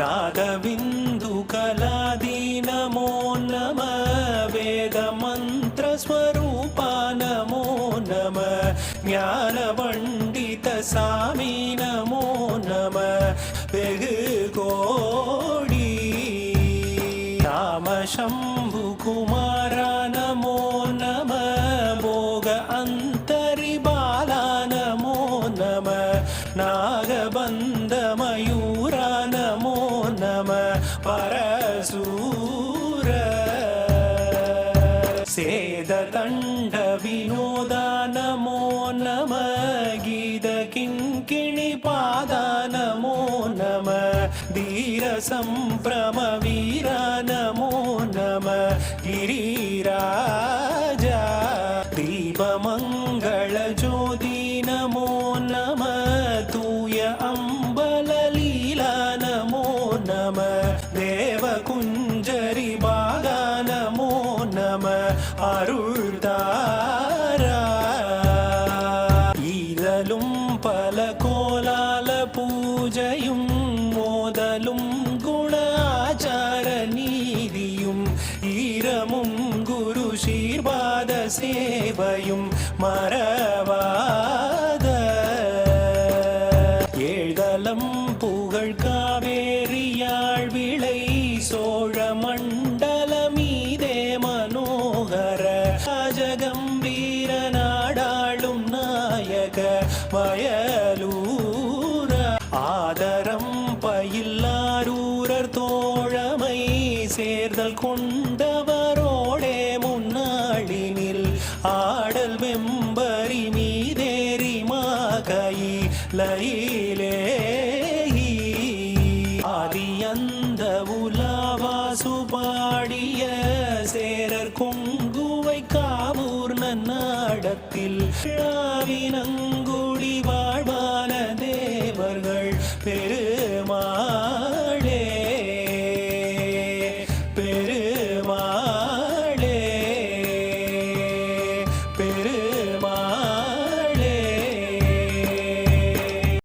नादबिन्दुकलादी नमो नम वेदमन्त्रस्वरूपा नमो नम ज्ञानपण्डितसामी नमो नम वेगोडी रामशम्भुकुमारा नमो नम भोग अन्तरिबाला नमो नम नागबन्धमयू நம பரசூர. சேத தண்ட வினோத நமோ நம கீத கிங்கிணி பாத நமோ நம தீர சம்பிரம வீர நமோ நம கிரீராஜா. தீபமங்கள ஜோதி நமோ நம நம தேவ குஞ்சரி பாலா நமோ நம அருள்தாரா ஈரலும் பல கோலால பூஜையும் மோதலும் குணாச்சார நீதியும் ஈரமும் குரு சீர்வாத சேவையும் மறவாத. ஏழ்தலம் பூ மண்டல மீதே மனோகர ராஜகம்பீர நாடாளும் நாயக வயலூர. ஆதரம் பயில்லாரூரர் தோழமை சேர்தல் கொண்டவரோடே முன்னாளினில் ஆடல் வெம்பரி மீதேறி மாகை லயிலே ஆதி வேடர் கொங்குவை காவூர் நன்னாடத்தில். விழாவினங்குடி வாழ்வான தேவர்கள் பெருமாளே பெருமா